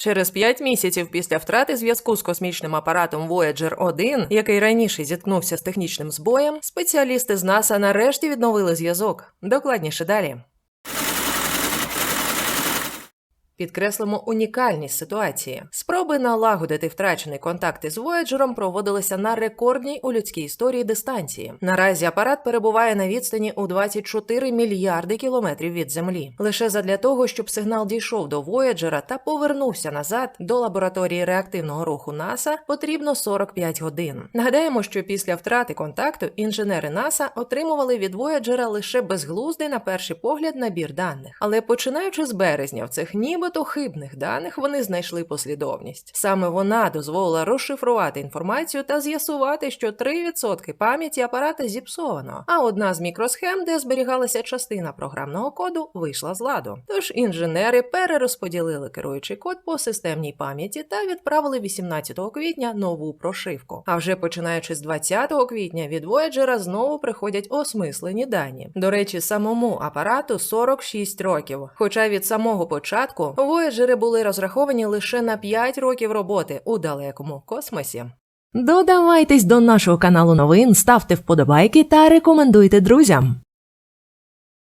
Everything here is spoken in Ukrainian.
Через п'ять місяців після втрати зв'язку з космічним апаратом Voyager 1, який раніше зіткнувся з технічним збоєм, спеціалісти з НАСА нарешті відновили зв'язок. Докладніше далі. Підкреслимо унікальність ситуації. Спроби налагодити втрачений контакт із Voyager проводилися на рекордній у людській історії дистанції. Наразі апарат перебуває на відстані у 24 мільярди кілометрів від Землі. Лише задля того, щоб сигнал дійшов до Voyager та повернувся назад до лабораторії реактивного руху НАСА, потрібно 45 годин. Нагадаємо, що після втрати контакту інженери НАСА отримували від Voyager лише безглуздий на перший погляд набір даних. Але починаючи з березня в цих нібито хибних даних вони знайшли послідовність. Саме вона дозволила розшифрувати інформацію та з'ясувати, що 3% пам'яті апарата зіпсовано, а одна з мікросхем, де зберігалася частина програмного коду, вийшла з ладу. Тож інженери перерозподілили керуючий код по системній пам'яті та відправили 18 квітня нову прошивку. А вже починаючи з 20 квітня від Voyager знову приходять осмислені дані. До речі, самому апарату 46 років. Хоча від самого початку Voyager були розраховані лише на 5 років роботи у далекому космосі. Додавайтесь до нашого каналу новин, ставте вподобайки та рекомендуйте друзям.